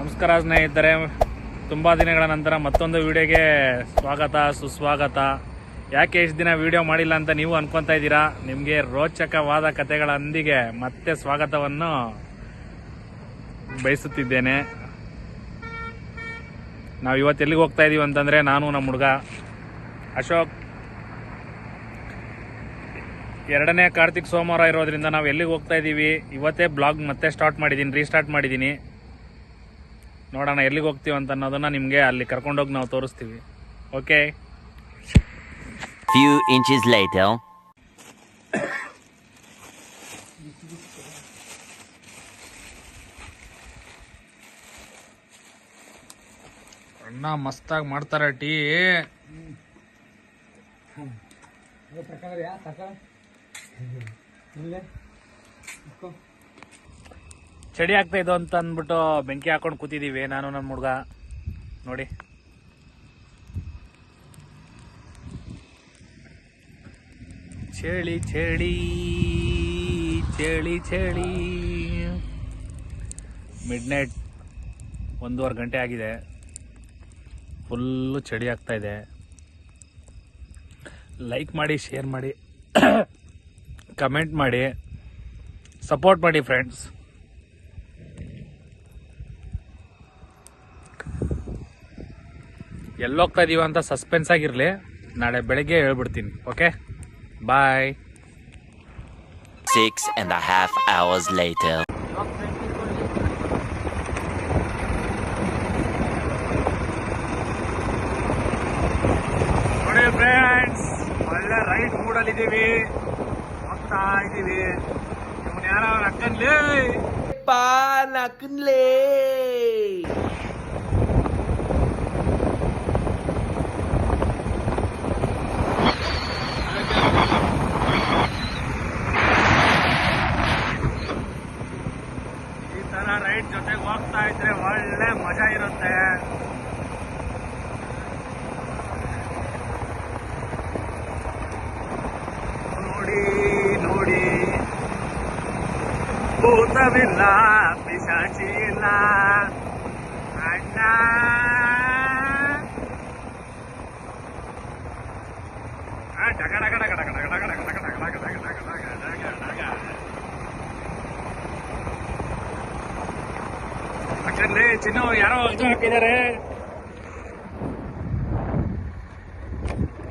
ನಮಸ್ಕಾರ ಸ್ನೇಹಿತರೆ. ತುಂಬ ದಿನಗಳ ನಂತರ ಮತ್ತೊಂದು ವಿಡಿಯೋಗೆ ಸ್ವಾಗತ, ಸುಸ್ವಾಗತ. ಯಾಕೆ ಇಷ್ಟು ದಿನ ವಿಡಿಯೋ ಮಾಡಿಲ್ಲ ಅಂತ ನೀವು ಅನ್ಕೊತಾ ಇದ್ದೀರಾ? ನಿಮಗೆ ರೋಚಕವಾದ ಕಥೆಗಳೊಂದಿಗೆ ಮತ್ತೆ ಸ್ವಾಗತವನ್ನು ಬಯಸುತ್ತಿದ್ದೇನೆ. ನಾವು ಇವತ್ತು ಎಲ್ಲಿಗೆ ಹೋಗ್ತಾ ಇದ್ದೀವಿ ಅಂತಂದರೆ ನಾನು ನಮ್ಮ ಹುಡುಗ ಅಶೋಕ್. ಎರಡನೇ ಕಾರ್ತಿಕ್ ಸೋಮವಾರ ಇರೋದ್ರಿಂದ ನಾವು ಎಲ್ಲಿಗೆ ಹೋಗ್ತಾ ಇದ್ದೀವಿ ಇವತ್ತೇ ಬ್ಲಾಗ್ ಮತ್ತೆ ಸ್ಟಾರ್ಟ್ ಮಾಡಿದ್ದೀನಿ, ರೀಸ್ಟಾರ್ಟ್ ಮಾಡಿದ್ದೀನಿ. ನೋಡೋಣ ಎಲ್ಲಿಗೆ ಹೋಗ್ತೀವಿ ಅಂತ ಅನ್ನೋದನ್ನ ನಿಮಗೆ ಅಲ್ಲಿ ಕರ್ಕೊಂಡೋಗಿ ನಾವು ತೋರಿಸ್ತೀವಿ ಓಕೆ ಫ್ಯೂ inches later. ಅಣ್ಣ ಮಸ್ತಾಗಿ ಮಾಡ್ತಾರೆ ಟೀ ಚಳಿ ಆಗ್ತಾ ಇದು ಅಂತ ಅಂದ್ಬಿಟ್ಟು ಬೆಂಕಿ ಹಾಕೊಂಡು ಕೂತಿದೀವಿ, ನಾನು ನನ್ನ ಹುಡುಗ. ನೋಡಿ. ಚಳಿ ಚಳಿ ಚಳಿ ಚಳಿ. ಮಿಡ್ ನೈಟ್ ಒಂದೂವರೆ ಗಂಟೆ ಆಗಿದೆ. ಫುಲ್ಲು ಚಳಿ ಆಗ್ತಾ ಇದೆ. ಲೈಕ್ ಮಾಡಿ ಶೇರ್ ಮಾಡಿ ಕಮೆಂಟ್ ಮಾಡಿ ಸಪೋರ್ಟ್ ಮಾಡಿ ಫ್ರೆಂಡ್ಸ್ ಎಲ್ಲೋಗ್ತಾ ಇದೀವ ಅಂತ ಸಸ್ಪೆನ್ಸ್ ಆಗಿರಲಿ ನಾಳೆ ಬೆಳಗ್ಗೆ ಹೇಳ್ಬಿಡ್ತೀನಿ okay bye six and half hours later later. ನೋಡಿ ಫ್ರೆಂಡ್ಸ್ ಒಳ್ಳೆ ರೈಟ್ ಮೂಡಲ್ಲಿ ಇದೀವಿ. ಹೋಗ್ತಾ ಇದ್ದೀವಿ ಇವನ್ ಯಾರು ಅಕ್ಕನ್ಲೇ ಪಾ ಈ ತರ ರೈಡ್ ಜೊತೆಗೆ ಹೋಗ್ತಾ ಇದ್ರೆ ಒಳ್ಳೆ ಮಜಾ ಇರುತ್ತೆ. ನೋಡಿ ನೋಡಿ. ಭೂತವಿಲ್ಲ ಪಿಶಾಚಿ ಇಲ್ಲ. ಅಣ್ಣ. ಆ, ಡಗ ಡಗ ಡಗ ಡಗ ಡಗ ಡಗ ಡಗ. ಅಕ್ಕಂದ್ರೆ ಚಿನ್ನು ಯಾರೋ ಇದು ಹಾಕಿದ್ದಾರೆ.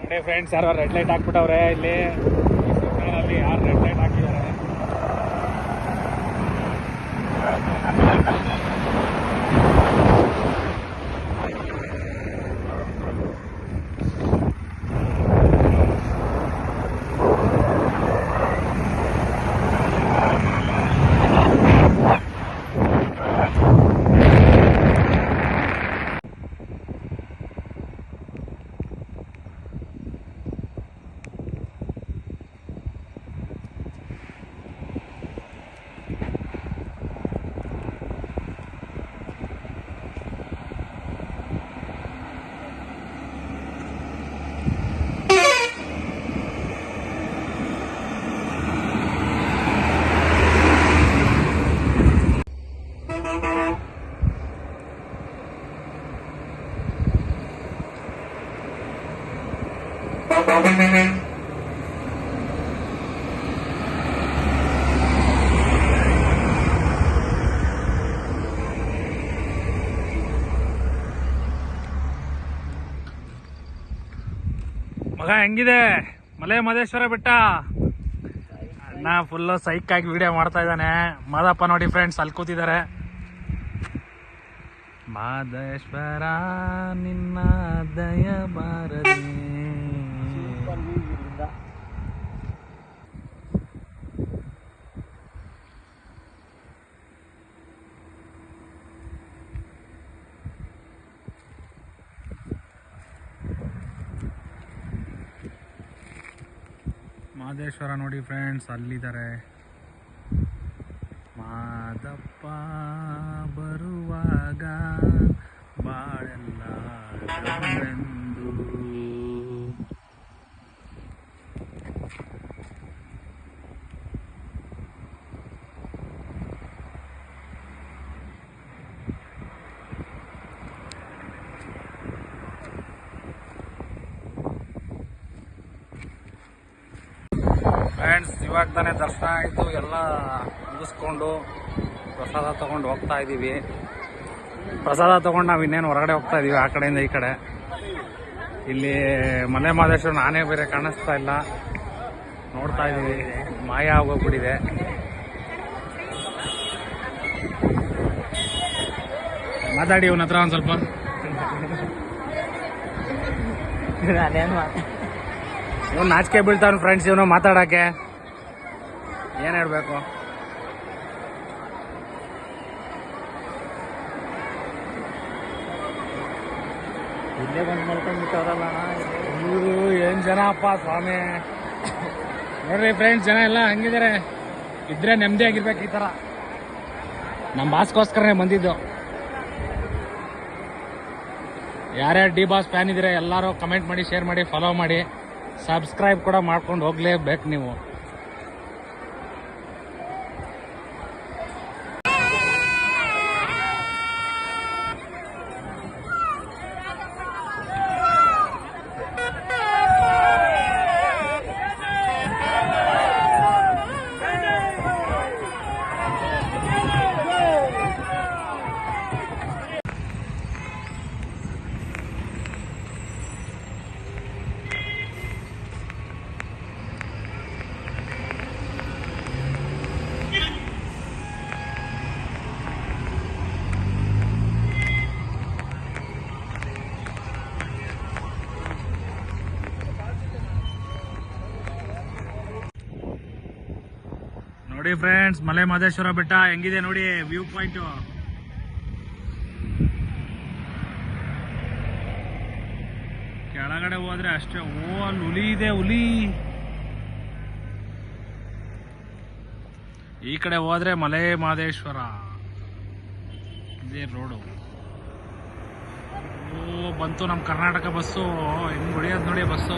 ನೋಡಿ ಫ್ರೆಂಡ್ಸ್ ಯಾರೋ ರೆಡ್ ಲೈಟ್ ಹಾಕ್ಬಿಟ್ಟವ್ರೆ ಇಲ್ಲಿ. ಅಲ್ಲಿ ಯಾರು ರೆಡ್ ಲೈಟ್ ಹಾಕಿದ್ದಾರೆ ಮಗ ಹೆಂಗಿದೆ? ಮಲೆ ಮಹದೇಶ್ವರ ಬೆಟ್ಟ? ಅಣ್ಣ ಫುಲ್ಲು ಸೈಕ್ ಆಗಿ ವಿಡಿಯೋ ಮಾಡ್ತಾ ಇದ್ದಾನೆ. ಮಾದಪ್ಪ ನೋಡಿ ಫ್ರೆಂಡ್ಸ್ ಅಲ್ಲಿ ಕೂತಿದ್ದಾರೆ. ಮಾದೇಶ್ವರ ನಿನ್ನ ದಯ ಬಾರದೆ ಮಾದೇಶ್ವರ ನೋಡಿ ಫ್ರೆಂಡ್ಸ್ ಅಲ್ಲಿದ್ದಾರೆ. ಮಾದಪ್ಪ ಬರುವಾಗ ಬಾಳೆಲ್ಲ ಗಂಡು. ಇವಾಗ ತಾನೇ ದರ್ಶನ ಆಯಿತು. ಎಲ್ಲ ಮುಗಿಸ್ಕೊಂಡು ಪ್ರಸಾದ ತೊಗೊಂಡು ಹೋಗ್ತಾ ಇದ್ದೀವಿ ಪ್ರಸಾದ ತೊಗೊಂಡು ನಾವು ಇನ್ನೇನು ಹೊರಗಡೆ ಹೋಗ್ತಾ ಇದ್ದೀವಿ ಆ ಕಡೆಯಿಂದ ಈ ಕಡೆ. ಇಲ್ಲಿ ಮಲೆ ಮಾದೇಶ್ವರ ನಾನೇ ಬೇರೆ ಕಾಣಿಸ್ತಾ ಇಲ್ಲ. ನೋಡ್ತಾ ಇದ್ದೀವಿ ಮಾಯ ಆಗೋಗ್ಬಿಟ್ಟಿದೆ ಮಾತಾಡಿ, ಇವನ ಹತ್ರ ಒಂದು ಸ್ವಲ್ಪ. ಇವನು ನಾಚಿಕೆ ಬೀಳ್ತಾವನ್ ಫ್ರೆಂಡ್ಸ್ ಇವನು ಮಾತಾಡಕ್ಕೆ. ಏನು ಹೇಳಬೇಕು? ಇಲ್ಲೇ ಬಂದು ಮಾಡ್ಕೊಂಡ್ಬಿಟ್ಟವ್ರಲ್ಲ ಇವರು ಏನ್ ಜನ ಅಪ್ಪ ಸ್ವಾಮಿ? ನೋಡ್ರಿ ಫ್ರೆಂಡ್ಸ್ ಜನ ಎಲ್ಲ ಹಂಗಿದ್ದಾರೆ ಇದ್ರೆ ನೆಮ್ಮದಿ ಆಗಿರ್ಬೇಕು ಈ ತರ. ನಮ್ಮ ಬಾಸ್ಗೋಸ್ಕರನೇ ಬಂದಿದ್ದು. ಯಾರ್ಯಾರು ಡಿ ಬಾಸ್ ಫ್ಯಾನ್ ಇದ್ರೆ ಎಲ್ಲರೂ ಕಮೆಂಟ್ ಮಾಡಿ ಶೇರ್ ಮಾಡಿ ಫಾಲೋ ಮಾಡಿ. ಸಬ್ಸ್ಕ್ರೈಬ್ ಕೂಡ ಮಾಡ್ಕೊಂಡು ಹೋಗ್ಲೇಬೇಕು ನೀವು. ನೋಡಿ ಫ್ರೆಂಡ್ಸ್ ಮಲೆ ಮಹದೇಶ್ವರ ಬೆಟ್ಟ ಹೆಂಗಿದೆ ನೋಡಿ ವ್ಯೂ ಪಾಯಿಂಟ್ ಕೆಳಗಡೆ ಹೋದ್ರೆ ಅಷ್ಟೇ, ಓ, ಅಲ್ಲಿ ಹುಲಿ ಇದೆ, ಹುಲಿ. ಈ ಕಡೆ ಹೋದ್ರೆ ಮಲೆ ಮಹದೇಶ್ವರ ಇದೇ ರೋಡು ಓ, ಬಂತು ನಮ್ಮ ಕರ್ನಾಟಕ ಬಸ್ಸು. ಹೆಂಗ್ ಹೊಡಿಯೋದು ನೋಡಿ ಬಸ್ಸು.